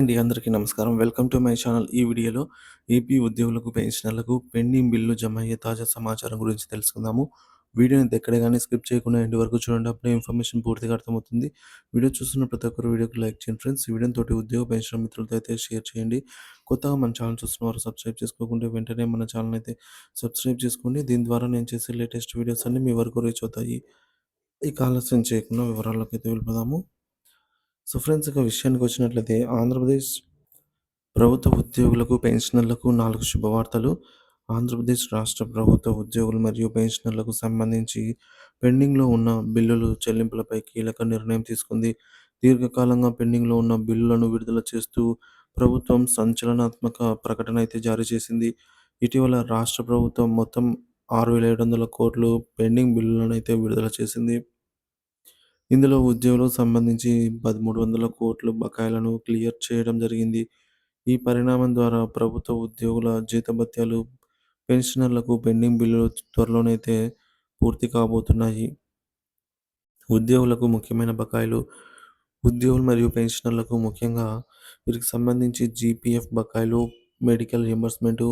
అండి అందరికీ నమస్కారం. Welcome to my channel. ఈ వీడియోలో ఏపీ ఉద్యోగులకు పెన్షనర్లకు పెండింగ్ బిల్లు జమ అయ్యే తాజా సమాచారం గురించి తెలుసుకుందాము. వీడియోని ఎక్కడ కానీ స్కిప్ చేయకుండా ఇంటి వరకు చూడండి. అప్పుడే ఇన్ఫర్మేషన్ పూర్తిగా అర్థమవుతుంది. వీడియో చూస్తున్న ప్రతి ఒక్కరు వీడియోకి లైక్ చేయండి ఫ్రెండ్స్. వీడియోని తోటి ఉద్యోగ పెన్షన్ మిత్రులతో అయితే షేర్ చేయండి. కొత్తగా మన ఛానల్ చూస్తున్న వారు సబ్స్క్రైబ్ చేసుకోకుంటే వెంటనే మన ఛానల్ అయితే సబ్స్క్రైబ్ చేసుకోండి. దీని ద్వారా నేను చేసే లేటెస్ట్ వీడియోస్ అన్ని మీ వరకు రీచ్ అవుతాయి. ఈ ఆలస్యం చేయకుండా వివరాల్లోకి అయితే వెళ్ళిపోదాము. సో ఫ్రెండ్స్ ఇక విషయానికి వచ్చినట్లయితే ఆంధ్రప్రదేశ్ ప్రభుత్వ ఉద్యోగులకు పెన్షనర్లకు నాలుగు శుభవార్తలు. ఆంధ్రప్రదేశ్ రాష్ట్ర ప్రభుత్వ ఉద్యోగులు మరియు పెన్షనర్లకు సంబంధించి పెండింగ్లో ఉన్న బిల్లులు చెల్లింపులపై కీలక నిర్ణయం తీసుకుంది. దీర్ఘకాలంగా పెండింగ్లో ఉన్న బిల్లులను విడుదల చేస్తూ ప్రభుత్వం సంచలనాత్మక ప్రకటన అయితే జారీ చేసింది. ఇటీవల రాష్ట్ర ప్రభుత్వం మొత్తం ఆరు వేల ఏడు వందల కోట్లు పెండింగ్ బిల్లులను అయితే విడుదల చేసింది. ఇందులో ఉద్యోగులకు సంబంధించి పదమూడు వందల కోట్లు బకాయిలను క్లియర్ చేయడం జరిగింది. ఈ పరిణామం ద్వారా ప్రభుత్వ ఉద్యోగుల జీతభత్యాలు పెన్షనర్లకు పెండింగ్ బిల్లులు త్వరలోనైతే పూర్తి కాబోతున్నాయి. ఉద్యోగులకు ముఖ్యమైన బకాయిలు ఉద్యోగులు మరియు పెన్షనర్లకు ముఖ్యంగా వీరికి సంబంధించి జీపీఎఫ్ బకాయిలు మెడికల్ రియంబర్స్మెంటు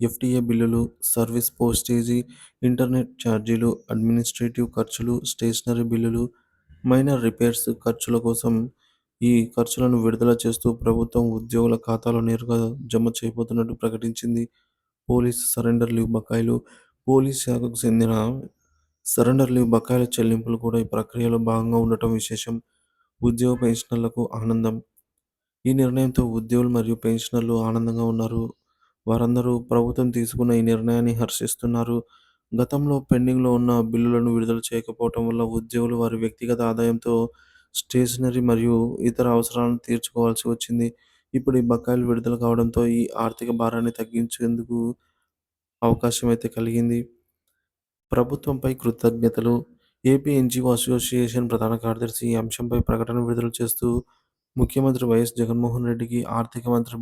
ఎఫ్టీఏ బిల్లులు సర్వీస్ పోస్టేజీ ఇంటర్నెట్ ఛార్జీలు అడ్మినిస్ట్రేటివ్ ఖర్చులు స్టేషనరీ బిల్లులు మైనర్ రిపేర్స్ ఖర్చుల కోసం ఈ ఖర్చులను విడుదల చేస్తూ ప్రభుత్వం ఉద్యోగుల ఖాతాలో నేరుగా జమ చేయబోతున్నట్టు ప్రకటించింది. పోలీస్ సరెండర్ లీవ్ బకాయిలు పోలీస్ శాఖకు చెందిన సరెండర్ లీవ్ బకాయిల చెల్లింపులు కూడా ఈ ప్రక్రియలో భాగంగా ఉండటం విశేషం. ఉద్యోగ పెన్షనర్లకు ఆనందం. ఈ నిర్ణయంతో ఉద్యోగులు మరియు పెన్షనర్లు ఆనందంగా ఉన్నారు. వారందరూ ప్రభుత్వం తీసుకున్న ఈ నిర్ణయాన్ని హర్షిస్తున్నారు. గతంలో పెండింగ్లో ఉన్న బిల్లులను విడుదల చేయకపోవటం వల్ల ఉద్యోగులు వారి వ్యక్తిగత ఆదాయంతో స్టేషనరీ మరియు ఇతర అవసరాలను తీర్చుకోవాల్సి వచ్చింది. ఇప్పుడు ఈ బకాయిలు విడుదల కావడంతో ఈ ఆర్థిక భారాన్ని తగ్గించేందుకు అవకాశం అయితే కలిగింది. ప్రభుత్వంపై కృతజ్ఞతలు. ఏపీ ఎన్జిఓ అసోసియేషన్ ప్రధాన కార్యదర్శి ఈ అంశంపై ప్రకటన విడుదల చేస్తూ ముఖ్యమంత్రి వైఎస్ జగన్మోహన్ రెడ్డికి ఆర్థిక మంత్రి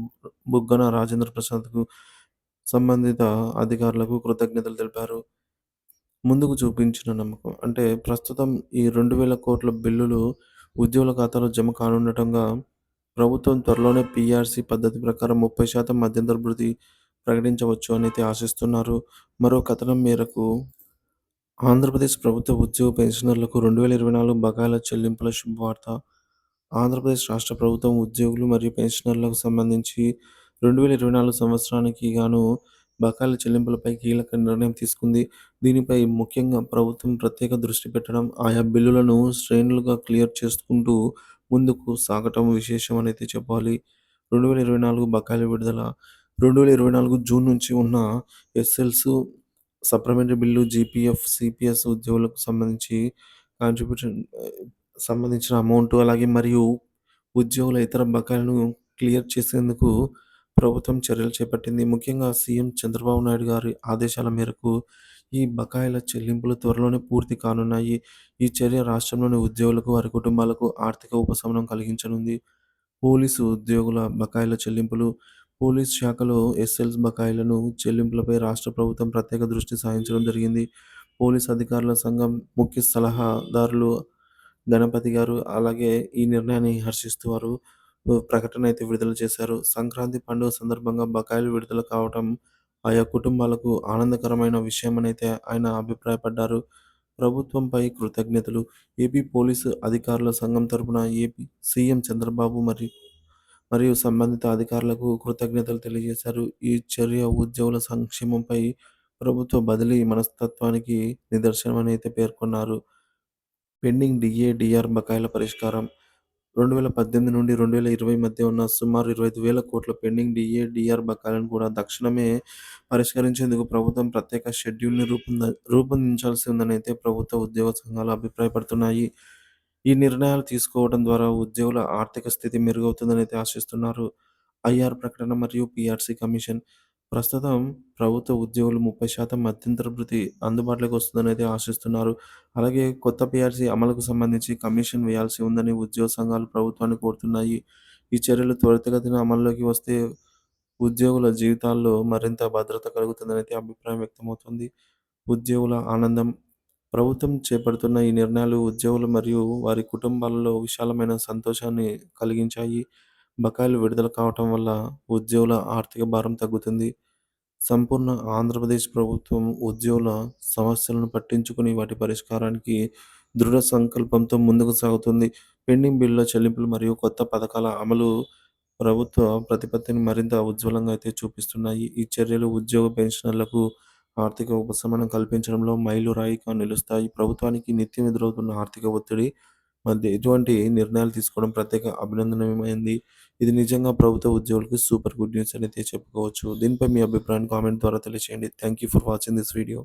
బుగ్గన రాజేంద్ర ప్రసాద్కు సంబంధిత అధికారులకు కృతజ్ఞతలు తెలిపారు. ముందుకు చూపించిన నమ్మకం. అంటే ప్రస్తుతం ఈ రెండు వేల కోట్ల బిల్లులు ఉద్యోగుల ఖాతాలో జమ కానుండటంగా ప్రభుత్వం త్వరలోనే పీఆర్సీ పద్ధతి ప్రకారం ముప్పై శాతం మధ్యంతర భృతి ప్రకటించవచ్చు అని అయితే ఆశిస్తున్నారు. మరో కథనం మేరకు ఆంధ్రప్రదేశ్ ప్రభుత్వ ఉద్యోగ పెన్షనర్లకు రెండు వేల ఇరవై నాలుగు బకాయిల చెల్లింపుల శుభవార్త. ఆంధ్రప్రదేశ్ రాష్ట్ర ప్రభుత్వం ఉద్యోగులు మరియు పెన్షనర్లకు సంబంధించి రెండు వేల ఇరవై నాలుగు సంవత్సరానికి గాను బకాయిల చెల్లింపులపై కీలక నిర్ణయం తీసుకుంది. దీనిపై ముఖ్యంగా ప్రభుత్వం ప్రత్యేక దృష్టి పెట్టడం ఆయా బిల్లులను శ్రేణులుగా క్లియర్ చేసుకుంటూ ముందుకు సాగటం విశేషం అనేది చెప్పాలి. రెండు వేల ఇరవై నాలుగు బకాయిల విడుదల రెండు వేల ఇరవై నాలుగు జూన్ నుంచి ఉన్న ఎస్ఎల్స్ సప్లిమెంటరీ బిల్లు జీపీఎఫ్ సిపిఎస్ ఉద్యోగులకు సంబంధించి కాంట్రిబ్యూషన్ సంబంధించిన అమౌంట్ అలాగే మరియు ఉద్యోగుల ఇతర బకాయిలను క్లియర్ చేసేందుకు ప్రభుత్వం చర్యలు చేపట్టింది. ముఖ్యంగా సీఎం చంద్రబాబు నాయుడు గారి ఆదేశాల మేరకు ఈ బకాయిల చెల్లింపులు త్వరలోనే పూర్తి కానున్నాయి. ఈ చర్య రాష్ట్రంలోని ఉద్యోగులకు వారి కుటుంబాలకు ఆర్థిక ఉపశమనం కలిగించనుంది. పోలీసు ఉద్యోగుల బకాయిల చెల్లింపులు పోలీస్ శాఖలో ఎస్ఎల్స్ బకాయిలను చెల్లింపులపై రాష్ట్ర ప్రభుత్వం ప్రత్యేక దృష్టి సారించడం జరిగింది. పోలీస్ అధికారుల సంఘం ముఖ్య సలహాదారులు గణపతి గారు అలాగే ఈ నిర్ణయాన్ని హర్షిస్తున్నారు. ప్రకటన అయితే విడుదల చేశారు. సంక్రాంతి పండుగ సందర్భంగా బకాయిలు విడుదల కావటం ఆయా కుటుంబాలకు ఆనందకరమైన విషయమనైతే అయితే ఆయన అభిప్రాయపడ్డారు. ప్రభుత్వంపై కృతజ్ఞతలు. ఏపీ పోలీసు అధికారుల సంఘం తరపున ఏపీ సీఎం చంద్రబాబు మరియు మరియు సంబంధిత అధికారులకు కృతజ్ఞతలు తెలియజేశారు. ఈ చర్య ఉద్యోగుల సంక్షేమంపై ప్రభుత్వ బదిలీ మనస్తత్వానికి నిదర్శనమని అయితే పేర్కొన్నారు. పెండింగ్ డిఏ డిఆర్ బకాయిల పరిష్కారం. రెండు వేల పద్దెనిమిది నుండి రెండు వేల ఇరవై మధ్య ఉన్న సుమారు ఇరవై ఐదు వేల కోట్ల పెండింగ్ డిఏ డిఆర్ బకాలను కూడా తక్షణమే పరిష్కరించేందుకు ప్రభుత్వం ప్రత్యేక షెడ్యూల్ని రూపొంద రూపొందించాల్సి ఉందని అయితే ప్రభుత్వ ఉద్యోగ సంఘాలు అభిప్రాయపడుతున్నాయి. ఈ నిర్ణయాలు తీసుకోవడం ద్వారా ఉద్యోగుల ఆర్థిక స్థితి మెరుగవుతుందని అయితే ఆశిస్తున్నారు ఐఆర్ ప్రకటన మరియు పిఆర్సీ కమిషన్. ప్రస్తుతం ప్రభుత్వ ఉద్యోగులు ముప్పై శాతం మధ్యంతర భృతి అందుబాటులోకి వస్తుందని అయితే ఆశిస్తున్నారు. అలాగే కొత్త పిఆర్సీ అమలుకు సంబంధించి కమిషన్ వేయాల్సి ఉందని ఉద్యోగ సంఘాలు ప్రభుత్వాన్ని కోరుతున్నాయి. ఈ చర్యలు త్వరితగతిన అమల్లోకి వస్తే ఉద్యోగుల జీవితాల్లో మరింత భద్రత కలుగుతుందని అయితే అభిప్రాయం వ్యక్తమవుతుంది. ఉద్యోగుల ఆనందం ప్రభుత్వం చేపడుతున్న ఈ నిర్ణయాలు ఉద్యోగులు మరియు వారి కుటుంబాలలో విశాలమైన సంతోషాన్ని కలిగించాయి. బకాయిలు విడుదల కావటం వల్ల ఉద్యోగుల ఆర్థిక భారం తగ్గుతుంది. సంపూర్ణ ఆంధ్రప్రదేశ్ ప్రభుత్వం ఉద్యోగుల సమస్యలను పట్టించుకుని వాటి పరిష్కారానికి దృఢ సంకల్పంతో ముందుకు సాగుతుంది. పెండింగ్ బిల్లుల చెల్లింపులు మరియు కొత్త పథకాల అమలు ప్రభుత్వ ప్రతిపత్తిని మరింత ఉజ్వలంగా అయితే చూపిస్తున్నాయి. ఈ చర్యలు ఉద్యోగ పెన్షనర్లకు ఆర్థిక ఉపశమనం కల్పించడంలో మైలురాయిగా నిలుస్తాయి. ప్రభుత్వానికి నిత్యం ఎదురవుతున్న ఆర్థిక ఒత్తిడి మధ్య ఎటువంటి నిర్ణయాలు తీసుకోవడం ప్రత్యేక అభినందనమైంది ఇది నిజంగా ప్రభుత్వ ఉద్యోగులకు సూపర్ గుడ్ న్యూస్ అని అయితే చెప్పుకోవచ్చు. దీనిపై మీ అభిప్రాయాన్ని కామెంట్ ద్వారా తెలియచేయండి thank you for watching this video.